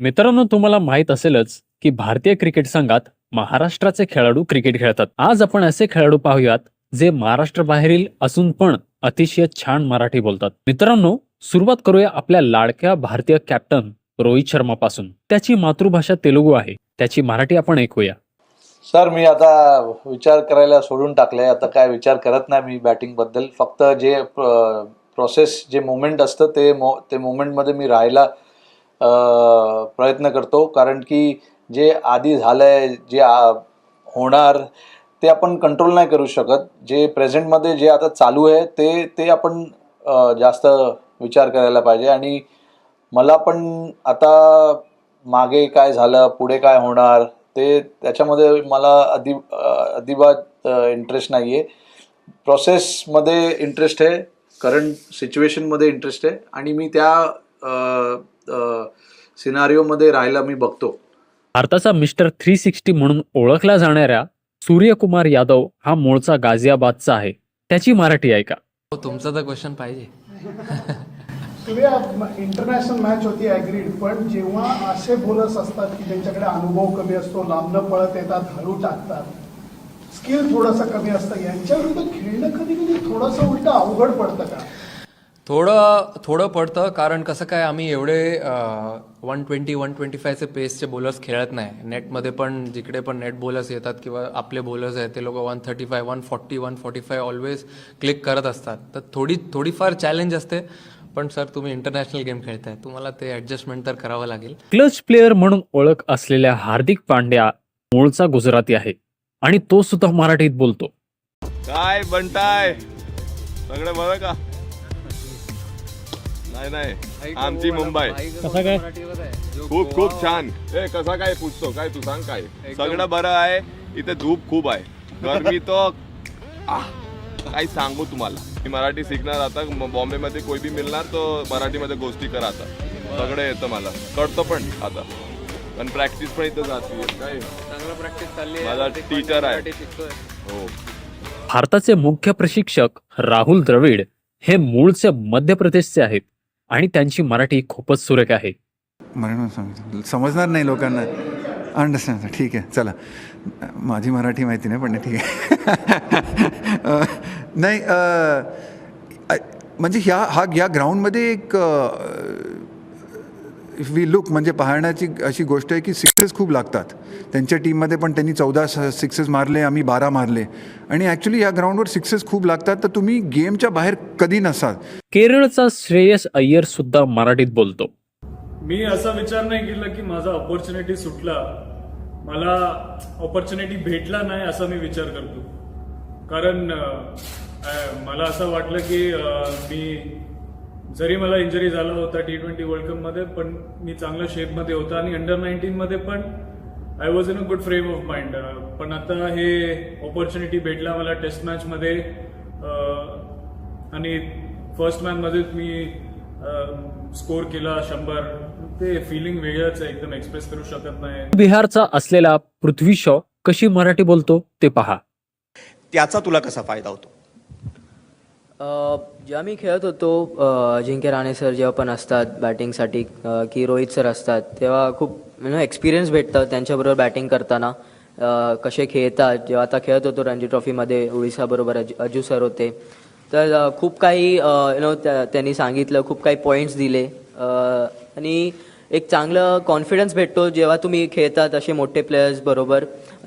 मित्रांनो तुम्हाला माहीत असेलच की भारतीय क्रिकेट संघात महाराष्ट्राचे खेळाडू क्रिकेट खेळतात. आज आपण असे खेळाडू पाहूयात जे महाराष्ट्र बाहेरील असून पण अतिशय छान मराठी बोलतात. मित्रांनो सुरुवात करूया आपल्या लाडक्या भारतीय कॅप्टन रोहित शर्मा पासून त्याची मातृभाषा तेलुगू आहे. त्याची मराठी आपण ऐकूया. सर मी आता विचार करायला सोडून टाकले आता काय विचार करत नाही मी बॅटिंगबद्दल. फक्त जे प्रोसेस जे मोमेंट असतं ते मो ते मुवमेंटमध्ये मी राहायला प्रयत्न करतो. कारण की जे आधी झालं आहे जे आ- होणार ते आपण कंट्रोल नाही करू शकत. जे प्रेझेंटमध्ये जे आता चालू आहे ते ते आपण जास्त विचार करायला पाहिजे. आणि मला पण आता मागे काय झालं पुढे काय होणार ते त्याच्यामध्ये मला अधि अजिबात इंटरेस्ट नाही आहे प्रोसेसमध्ये इंटरेस्ट आहे. करंट सिच्युएशनमध्ये इंटरेस्ट आहे. आणि मी त्या सिनारिओमध्ये राहायला मी बघतो. भारताचा मिस्टर थ्री सिक्स्टी म्हणून ओळखला जाणाऱ्या सूर्यकुमार यादव हा मूळचा गाझियाबादचा आहे. त्याची मराठी ऐका. हो तुमचा तर क्वेश्चन पाहिजे. सूर्या इंटरनॅशनल मॅच होती ॲग्रीड पण जेव्हा असे बोलर्स असतात की ज्यांच्याकडे अनुभव कमी असतो लांबनं पळत येतात हळू टाकतात स्किल थोडंसं कमी असतं यांच्या विरुद्ध खेळणं कधी कधी थोडंसं उलट अवघड पडतं का? थोडं थोडं पडतं कारण कसं काय आम्ही एवढे वन ट्वेंटी वन ट्वेंटी फायचे पेसचे बॉलर्स खेळत नाही. नेटमध्ये पण जिकडे पण नेट बॉलर्स येतात किंवा आपले बॉलर्स आहेत ते लोक one thirty five one forty one forty five always click करत असतात. तर थोडी थोडीफार चॅलेंज असते पण सर तुम्ही इंटरनॅशनल गेम खेळताय. तुम्हाला ते ॲडजस्टमेंट तर करावं लागेल. क्लच प्लेअर म्हणून ओळख असलेल्या हार्दिक पांड्या मूळचा गुजराती आहे आणि तो सुद्धा मराठीत बोलतो. काय बनताय? सगळं बरं का? नाही नाही. आमची मुंबई. खूप खूप छान. ए कसा काय पूछतो काय तू सांग काय? सगळं बरं आहे. इथे धूप खूप आहे. गरमी तो काय सांगू तुम्हाला. मी मराठी शिकणार आता. म- बॉम्बेमध्ये कोई बी मिळणार तो मराठीमध्ये गोष्टी करा आता. सगळं येतं मला. कळतं पण आता. पण प्रॅक्टिस पण इथं जाते काय? चांगलं प्रॅक्टिस चालली माझा टीचर आहे. हो. भारताचे मुख्य प्रशिक्षक राहुल द्रविड हे मूळचे मध्य प्रदेशचे आहेत. आणि त्यांची मराठी खूपच सुरेख आहे. मराठी समजणार नाही लोकांना. अंडरस्टँड ठीक आहे चला. माझी मराठी माहिती नाही पण ठीक आहे. नाही म्हणजे ह्या हा या ग्राउंडमध्ये एक इफ वी लुक म्हणजे पाहण्याची अशी गोष्ट आहे की सिक्सेस खूप लागतात. त्यांच्या टीममध्ये पण त्यांनी चौदा सिक्सेस मारले आम्ही बारा मारले. आणि ॲक्च्युली या ग्राउंडवर सिक्सेस खूप लागतात तर तुम्ही गेमच्या बाहेर कधी नसाल. केरळचा श्रेयस अय्यर सुद्धा मराठीत बोलतो. मी असा विचार नाही केला की माझा ऑपॉर्च्युनिटी सुटला. मला ऑपॉर्च्युनिटी भेटला नाही असा मी विचार करतो. कारण मला असं वाटलं की मी जरी मला इंजरी झाला होता टी ट्वेंटी वर्ल्ड कपमध्ये पण मी चांगल्या शेपमध्ये होता आणि अंडर नाईन्टीनमध्ये पण I was in a good frame of mind पण आता हे ऑपॉर्च्युनिटी भेटला मला टेस्ट मॅचमध्ये अं, आणि फर्स्ट मॅचमध्ये मी स्कोर केला शंभर. ते फिलिंग वेगळंच आहे एकदम एक्सप्रेस करू शकत नाही. बिहारचा असलेला पृथ्वी शॉ कशी मराठी बोलतो ते पहा. त्याचा तुला कसा फायदा होतो? जेव्हा मी खेळत होतो जिंके राणे सर जेव्हा पण असतात बॅटिंगसाठी की रोहित सर असतात तेव्हा खूप यु नो एक्सपिरियन्स भेटतं त्यांच्याबरोबर बॅटिंग करताना. कसे खेळतात जेव्हा आता खेळत होतो रणजी ट्रॉफीमध्ये ओडिसाबरोबर अज अजू सर होते. तर खूप काही यु नो त्यांनी सांगितलं खूप काही पॉईंट्स दिले. आणि एक चांगलं कॉन्फिडन्स भेटतो जेव्हा तुम्ही खेळतात असे मोठे प्लेयर्स बरोबर.